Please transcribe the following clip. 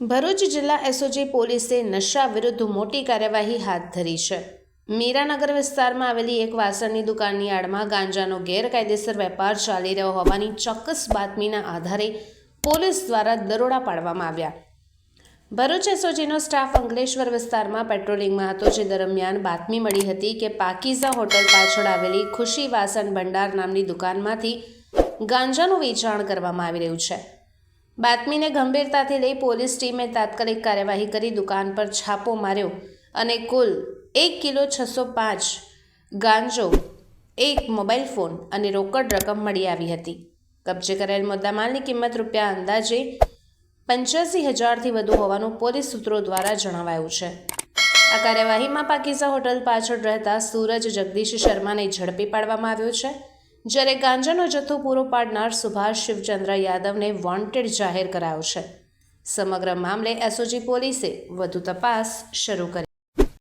ભરૂચ જિલ્લા એસઓજી પોલીસે નશા વિરુદ્ધ મોટી કાર્યવાહી હાથ ધરી છે. મીરાનગર વિસ્તારમાં આવેલી એક વાસણની દુકાનની આડમાં ગાંજાનો ગેરકાયદેસર વેપાર ચાલી રહ્યો હોવાની ચોક્કસ બાતમીના આધારે પોલીસ દ્વારા દરોડા પાડવામાં આવ્યા. ભરૂચ એસઓજીનો સ્ટાફ અંકલેશ્વર વિસ્તારમાં પેટ્રોલિંગમાં હતો, જે દરમિયાન બાતમી મળી હતી કે પાકીઝા હોટલ પાછળ આવેલી ખુશી વાસણ ભંડાર નામની દુકાનમાંથી ગાંજાનું વેચાણ કરવામાં આવી રહ્યું છે. બાતમીને ગંભીરતાથી લઈ પોલીસ ટીમે તાત્કાલિક કાર્યવાહી કરી દુકાન પર છાપો માર્યો અને કુલ એક કિલો છસો પાંચ ગાંજો, એક મોબાઈલ ફોન અને રોકડ રકમ મળી આવી હતી. કબજે કરેલ મુદ્દામાલની કિંમત રૂપિયા અંદાજે પંચ્યાસી હજારથી વધુ હોવાનું પોલીસ સૂત્રો દ્વારા જણાવાયું છે. આ કાર્યવાહીમાં પાકીઝા હોટલ પાછળ રહેતા સૂરજ જગદીશ શર્માને ઝડપી પાડવામાં આવ્યો છે. જ્યારે ગાંજાનો જથ્થો પૂરો પાડનાર સુભાષ શિવચંદ્ર યાદવને વોન્ટેડ જાહેર કરાયો છે. સમગ્ર મામલે એસઓજી પોલીસે વધુ તપાસ શરૂ કરી